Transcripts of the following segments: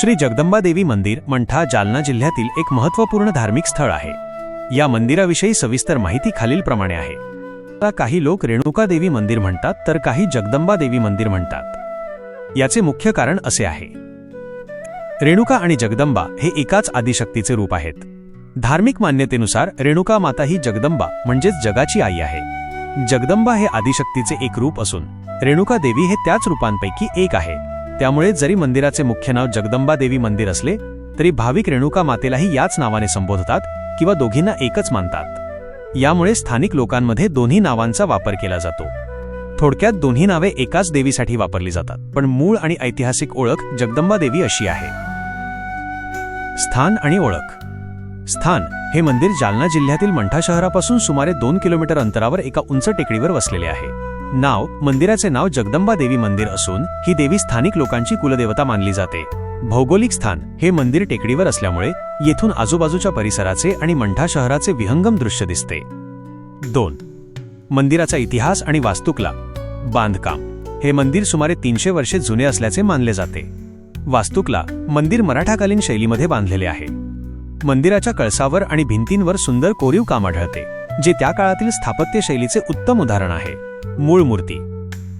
श्री जगदंबा देवी मंदिर मंठा जालना जिल्ह्यातील एक महत्त्वपूर्ण धार्मिक स्थळ आहे. या मंदिराविषयी सविस्तर माहिती खालीलप्रमाणे आहे. आता काही लोक रेणुका देवी मंदिर म्हणतात तर काही जगदंबा देवी मंदिर म्हणतात. याचे मुख्य कारण असे आहे. रेणुका आणि जगदंबा हे एकाच आदिशक्तीचे रूप आहेत. धार्मिक मान्यतेनुसार रेणुका माता ही जगदंबा म्हणजेच जगाची आई आहे. जगदंबा हे आदिशक्तीचे एक रूप असून रेणुका देवी हे त्याच रूपांपैकी एक आहे. त्यामुळे जरी मंदिराचे मुख्य नाव जगदंबा देवी मंदिर असले तरी भाविक रेणुका मातेलाही याच नावाने संबोधतात किंवा दोघींना एकच मानतात. यामुळे स्थानिक लोकांमध्ये दोन्ही नावांचा वापर केला जातो. थोडक्यात दोन्ही नावे एकाच देवीसाठी वापरली जातात पण मूळ आणि ऐतिहासिक ओळख जगदंबा देवी अशी आहे. स्थान आणि ओळख. स्थान हे मंदिर जालना जिल्ह्यातील मंठा शहरापासून सुमारे दोन किलोमीटर अंतरावर एका उंच टेकडीवर वसलेले आहे. नाव मंदिराचे नाव जगदंबा देवी मंदिर असून ही देवी स्थानिक लोकांची कुलदेवता मानली जाते. भौगोलिक स्थान हे मंदिर टेकडीवर असल्यामुळे येथून आजूबाजूच्या परिसराचे आणि मंठा शहराचे विहंगम दृश्य दिसते. दोन. मंदिराचा इतिहास आणि वास्तुकला. बांधकाम. हे मंदिर सुमारे तीनशे वर्षे जुने असल्याचे मानले जाते. वास्तुकला मंदिर मराठाकालीन शैलीमध्ये बांधलेले आहे. मंदिराच्या कळसावर आणि भिंतींवर सुंदर कोरीव काम आढळते जे त्या काळातील स्थापत्य शैलीचे उत्तम उदाहरण आहे. मूळ मूर्ती.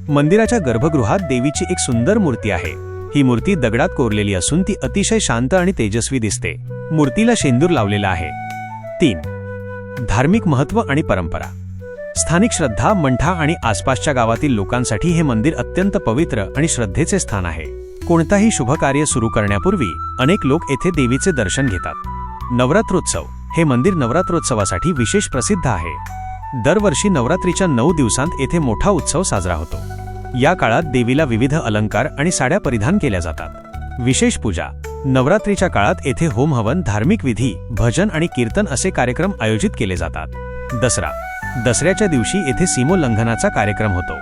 मंदिराच्या गर्भगृहात देवीची एक सुंदर मूर्ती आहे. ही मूर्ती दगडात कोरलेली असून ती अतिशय शांत आणि तेजस्वी दिसते. मूर्तीला शेंदूर लावलेला आहे. तीन. धार्मिक महत्त्व आणि परंपरा. स्थानिक श्रद्धा मंठा आणि आसपासच्या गावातील लोकांसाठी हे मंदिर अत्यंत पवित्र आणि श्रद्धेचे स्थान आहे. कोणताही शुभ कार्य सुरू करण्यापूर्वी अनेक लोक येथे देवीचे दर्शन घेतात. नवरात्रोत्सव. हे मंदिर नवरात्रोत्सवासाठी विशेष प्रसिद्ध आहे. दरवर्षी नवरात्रीच्या नऊ दिवसांत येथे मोठा उत्सव साजरा होतो. या काळात देवीला विविध अलंकार आणि साड्या परिधान केल्या जातात. विशेष पूजा. नवरात्रीच्या काळात येथे होमहवन धार्मिक विधी भजन आणि कीर्तन असे कार्यक्रम आयोजित केले जातात. दसरा. दसऱ्याच्या दिवशी येथे सीमोल्लंघनाचा कार्यक्रम होतो.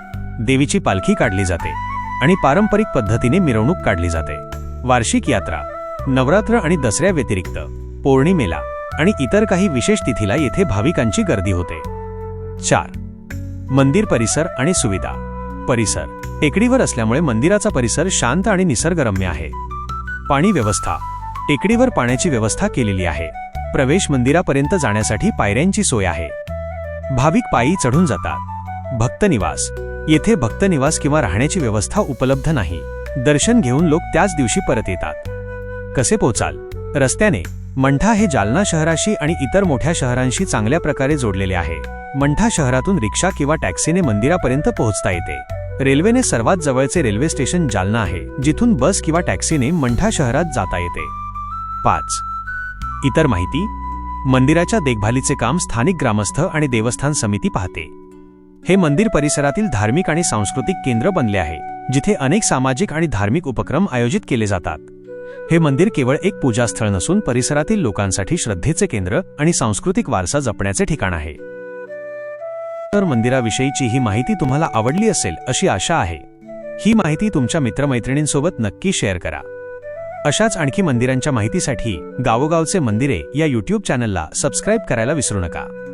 देवीची पालखी काढली जाते आणि पारंपरिक पद्धतीने मिरवणूक काढली जाते. वार्षिक यात्रा. नवरात्र आणि दसऱ्या व्यतिरिक्त पौर्णिमेला आणि इतर काही विशेष तिथीला येथे भाविकांची गर्दी होते. चार. मंदिर परिसर आणि सुविधा. परिसर. टेकडीवर असल्यामुळे मंदिराचा परिसर शांत आणि निसर्गरम्य आहे. पाणी व्यवस्था. टेकडीवर पाण्याची व्यवस्था केलेली आहे. प्रवेश मंदिरापर्यंत जाण्यासाठी पायऱ्यांची सोय आहे. भाविक पायी चढून जातात. भक्तनिवास. येथे भक्तनिवास किंवा राहण्याची व्यवस्था उपलब्ध नाही. दर्शन घेऊन लोक त्याच दिवशी परत येतात. कसे पोचाल? रस्त्याने. मंठा हे जालना शहराशी आणि इतर मोठ्या शहरांशी चांगल्या प्रकारे जोडलेले आहे. मंठा शहरातून रिक्षा किंवा टॅक्सीने मंदिरापर्यंत पोहोचता येते. रेल्वेने सर्वात जवळचे रेल्वे स्टेशन जालना आहे जिथून बस किंवा टॅक्सीने मंठा शहरात जाता येते. पाच. इतर माहिती. मंदिराच्या देखभालीचे काम स्थानिक ग्रामस्थ आणि देवस्थान समिती पाहते. हे मंदिर परिसरातील धार्मिक आणि सांस्कृतिक केंद्र बनले आहे जिथे अनेक सामाजिक आणि धार्मिक उपक्रम आयोजित केले जातात. हे मंदिर केवळ एक पूजास्थळ नसून परिसरातील लोकांसाठी श्रद्धेचे केंद्र आणि सांस्कृतिक वारसा जपण्याचे ठिकाण आहे. तर मंदिराविषयीची ही माहिती तुम्हाला आवडली असेल अशी आशा आहे. ही माहिती तुमच्या मित्रमैत्रिणींसोबत नक्की शेअर करा. अशाच आणखी मंदिरांच्या माहितीसाठी गावोगावचे मंदिरे या यूट्यूब चॅनलला सबस्क्राईब करायला विसरू नका.